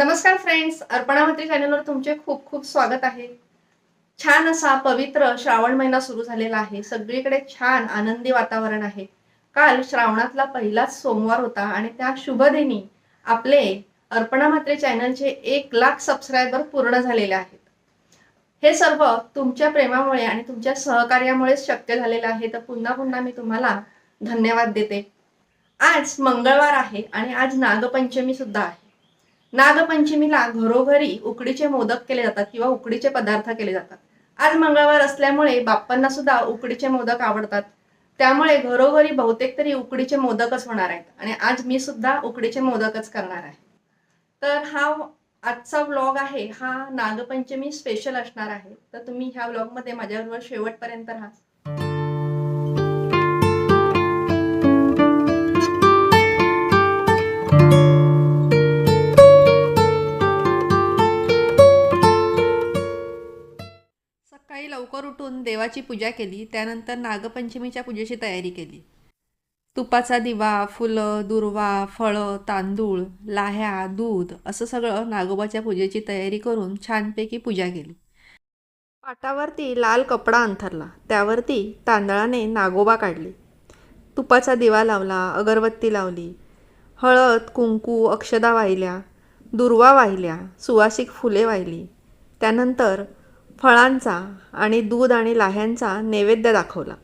नमस्कार फ्रेंड्स अर्पणामंत्री चॅनलवर तुमचे खूप खूप स्वागत आहे. छान असा पवित्र श्रावण महिना सुरू झालेला आहे. सगळीकडे छान आनंदी वातावरण आहे. काल श्रावणातला पहिलाच सोमवार होता आणि त्या शुभदिनी आपले अर्पणामात्रे चॅनलचे एक लाख सबस्क्रायबर पूर्ण झालेले आहेत. हे सर्व तुमच्या प्रेमामुळे आणि तुमच्या सहकार्यामुळेच शक्य झालेलं आहे. तर पुन्हा पुन्हा मी तुम्हाला धन्यवाद देते. आज मंगळवार आहे आणि आज नागपंचमी सुद्धा आहे. नागपंचमीला घरोघरी उकडीचे मोदक केले जातात किंवा उकडीचे पदार्थ केले जातात. आज मंगळवार असल्यामुळे बाप्पांना सुद्धा उकडीचे मोदक आवडतात. त्यामुळे घरोघरी बहुतेक तरी उकडीचे मोदकच होणार आहेत आणि आज मी सुद्धा उकडीचे मोदकच करणार आहे. तर हा आजचा व्लॉग आहे. हा नागपंचमी स्पेशल असणार आहे. तर तुम्ही ह्या व्लॉगमध्ये माझ्याबरोबर शेवटपर्यंत राहा. सकाळी लवकर उठून देवाची पूजा केली त्यानंतर नागपंचमीच्या पूजेची तयारी केली. तुपाचा दिवा फुलं दुर्वा फळं तांदूळ लाह्या दूध असं सगळं नागोबाच्या पूजेची तयारी करून छानपैकी पूजा केली. पाटावरती लाल कपडा अंथरला त्यावरती तांदळाने नागोबा काढली. तुपाचा दिवा लावला अगरबत्ती लावली हळद कुंकू अक्षदा वाहिल्या दुर्वा वाहिल्या सुवासिक फुले वाहिली. त्यानंतर फळांचा आणि दूध आणि लाह्यांचा नैवेद्य दाखवला.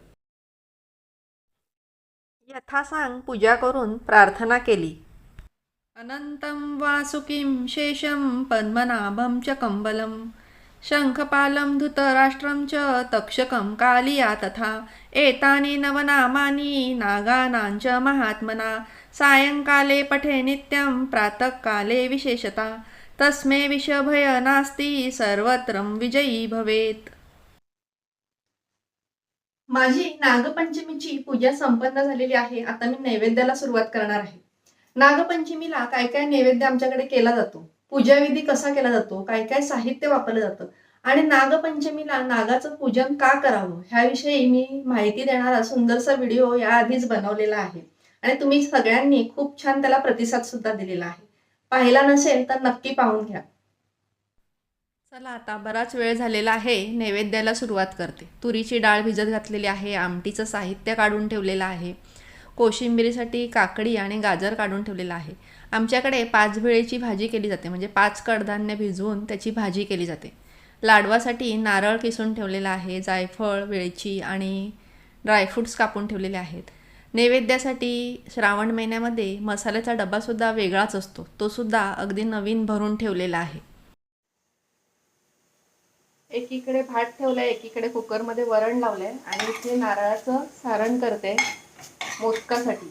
यथासांग पूजा करून प्रार्थना केली. अनंतं वासुकीं शेषं पद्मनाभं च कम्बलं शङ्खपालं धृतराष्ट्रं च तक्षकं कालिया तथा एतानि नवनामानि नागानां च महात्मना. सायङ्काले पठे नित्यं प्रातःकाले विशेषता. तस्मे विषभय नास्ति सर्वत्र विजयी भवेत. माझी नागपंचमीची पूजा संपन्न झालेली आहे आता मी नैवेद्याला सुरुवात करणार आहे. नागपंचमीला काय काय नैवेद्य आमच्याकडे केला जातो? पूजाविधी कसा केला जातो? काय काय साहित्य वापरलं जातं? आणि नागपंचमीला नागाचं पूजन का करावं? ह्याविषयी मी माहिती देणारा सुंदरसा व्हिडिओ याआधीच बनवलेला आहे. आणि तुम्ही सगळ्यांनी खूप छान त्याला प्रतिसाद सुद्धा दिलेला आहे. पाहिला नसेल तर नक्की पाहून घ्या. चला आता बराच वेळ झालेला आहे नैवेद्याला सुरुवात करते. तुरीची डाळ भिजत घातलेली आहे आमटीचं साहित्य काढून ठेवलेलं आहे. कोशिंबिरीसाठी काकडी आणि गाजर काढून ठेवलेलं आहे. आमच्याकडे पाच वेळेची भाजी केली जाते म्हणजे पाच कडधान्य भिजवून त्याची भाजी केली जाते. लाडवासाठी नारळ किसून ठेवलेला आहे जायफळ वेलची आणि ड्रायफ्रूट्स कापून ठेवलेले आहेत. नैवेद्यासाठी श्रावण महिन्यामध्ये मसाल्याचा डबासुद्धा वेगळाच असतो. तो सुद्धा अगदी नवीन भरून ठेवलेला आहे. एकीकडे भात ठेवलाय एकीकडे कुकरमध्ये वरण लावलंय आणि इथे नारळाचं सारण करते मोदकासाठी.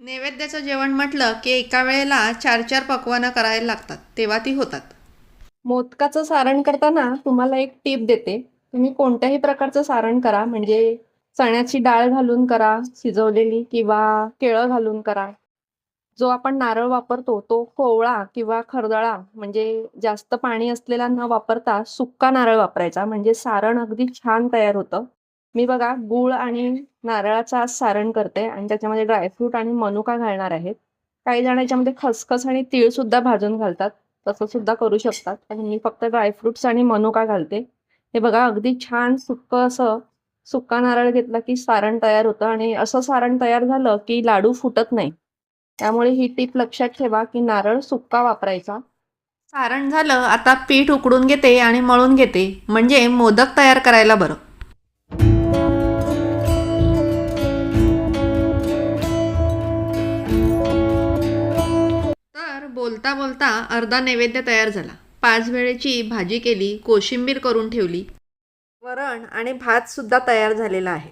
नैवेद्याचं जेवण म्हटलं की एका वेळेला चार चार पकवानं करायला लागतात. तेव्हा ती होतात. मोदकाचं सारण करताना तुम्हाला एक टीप देते. तुम्ही कोणत्याही प्रकारचं सारण करा म्हणजे चण्याची डाळ घालून करा शिजवलेली किंवा केळं घालून करा. जो आपण नारळ वापरतो तो कोवळा किंवा खरदळा म्हणजे जास्त पाणी असलेला न वापरता सुक्का नारळ वापरायचा म्हणजे सारण अगदी छान तयार होतं. मी बघा गूळ आणि नारळाचा आज सारण करते आणि त्याच्यामध्ये ड्रायफ्रूट आणि मनुका घालणार आहेत. काही जण याच्यामध्ये खसखस आणि तीळ सुद्धा भाजून घालतात तसं सुद्धा करू शकतात. आणि मी फक्त ड्रायफ्रुट्स आणि मनुका घालते. हे बघा अगदी छान सुक्क असं सुक्का नारळ घेतला की सारण तयार होतं आणि असं सारण तयार झालं की लाडू फुटत नाही. त्यामुळे ही टीप लक्षात ठेवा की नारळ सुक्का वापरायचा. सारण झालं आता पीठ उकडून घेते आणि मळून घेते. म्हणजे मोदक तयार करायला बरं. तर बोलता बोलता अर्धा नैवेद्य तयार झाला. पाच वेळेची भाजी केली कोशिंबीर करून ठेवली. वरण आणि भात सुद्धा तयार झालेला आहे.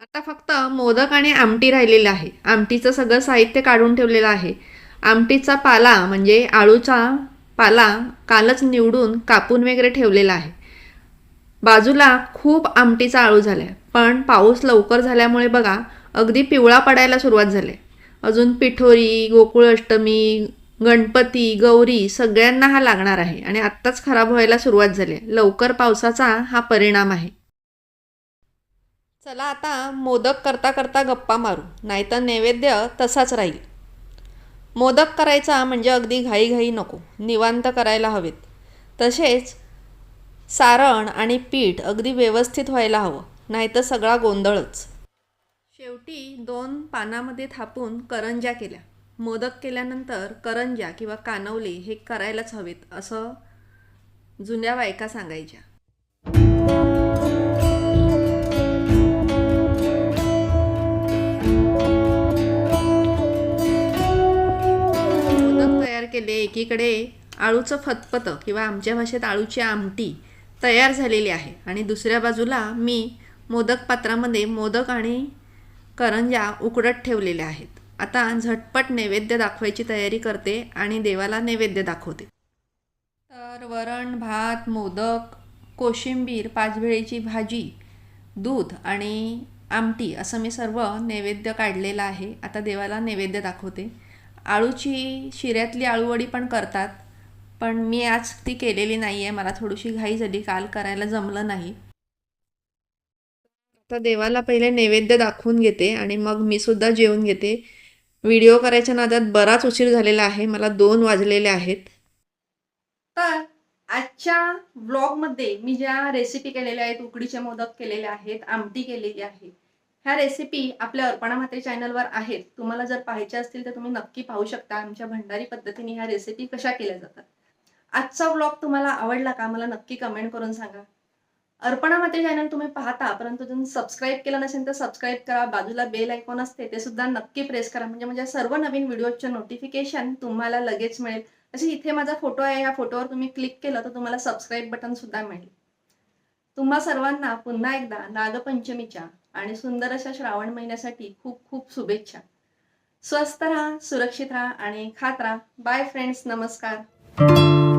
आता फक्त मोदक आणि आमटी राहिलेलं आहे. आमटीचं सगळं साहित्य काढून ठेवलेलं आहे. आमटीचा पाला म्हणजे आळूचा पाला कालच निवडून कापून वगैरे ठेवलेला आहे. बाजूला खूप आमटीचा आळू झाला आहे पण पाऊस लवकर झाल्यामुळे बघा अगदी पिवळा पडायला सुरुवात झाली. अजून पिठोरी गोकुळ अष्टमी गणपती गौरी सगळ्यांना हा लागणार आहे आणि आत्ताच खराब व्हायला सुरुवात झाली आहे. लवकर पावसाचा हा परिणाम आहे. चला आता मोदक करता करता गप्पा मारू. नाहीतर नैवेद्य तसाच राहील. मोदक करायचा म्हणजे अगदी घाईघाई नको. निवांत करायला हवेत. तसेच सारण आणि पीठ अगदी व्यवस्थित व्हायला हवं. नाहीतर सगळा गोंधळच. शेवटी दोन पानामध्ये थापून करंज्या केल्या. मोदक केल्यानंतर करंज्या किंवा कानवले हे करायलाच हवेत असं जुन्या बायका सांगायच्या. मोदक तयार केले एकीकडे आळूचं फतफतं किंवा आमच्या भाषेत आळूची आमटी तयार झालेली आहे. आणि दुसऱ्या बाजूला मी मोदक पात्रामध्ये मोदक आणि करंज्या उकडत ठेवलेल्या आहेत. आता झटपट नैवेद्य दाखवायची तयारी करते आणि देवाला नैवेद्य दाखवते. तर वरण भात मोदक कोशिंबीर पाचभेळीची भाजी दूध आणि आमटी असं मी सर्व नैवेद्य काढलेलं आहे. आता देवाला नैवेद्य दाखवते. आळूची शिऱ्यातली आळूवडी पण करतात पण मी आज ती केलेली नाही आहे मला थोडीशी घाई झाली काल करायला जमलं नाही. आता देवाला पहिले नैवेद्य दाखवून घेते आणि मग मी सुद्धा जेवून घेते. व्हिडिओ करायच्या नादात बराच उशीर झालेला आहे. मला दोन वाजलेले आहेत. तर आजच्या व्लॉगमध्ये मी ज्या रेसिपी केलेल्या आहेत उकडीचे मोदक केलेले आहेत आमटी केलेली आहे ह्या रेसिपी आपल्या अर्पणा मात्रे चॅनलवर आहेत. तुम्हाला जर पाहायच्या असतील तर तुम्ही नक्की पाहू शकता आमच्या भंडारी पद्धतीने ह्या रेसिपी कशा केल्या जातात. आजचा व्लॉग तुम्हाला आवडला का? मला नक्की कमेंट करून सांगा. अर्पणा माते चॅनल तुम्ही पाहता परंतु तुम्ही सबस्क्राईब केलं नसेल तर सबस्क्राईब करा. बाजूला बेल आयकॉन असते ते सुद्धा नक्की प्रेस करा. म्हणजे माझ्या सर्व नवीन व्हिडिओचे नोटिफिकेशन तुम्हाला लगेच मिळेल. असे इथे माझा फोटो आहे. या फोटोवर तुम्ही क्लिक केलं तर तुम्हाला सबस्क्राईब बटन सुद्धा मिळेल. तुम्हा सर्वांना पुन्हा एकदा नागपंचमीच्या आणि सुंदर अशा श्रावण महिन्यासाठी खूप खूप शुभेच्छा. स्वस्त राहा सुरक्षित राहा आणि खात राहा. बाय फ्रेंड्स नमस्कार.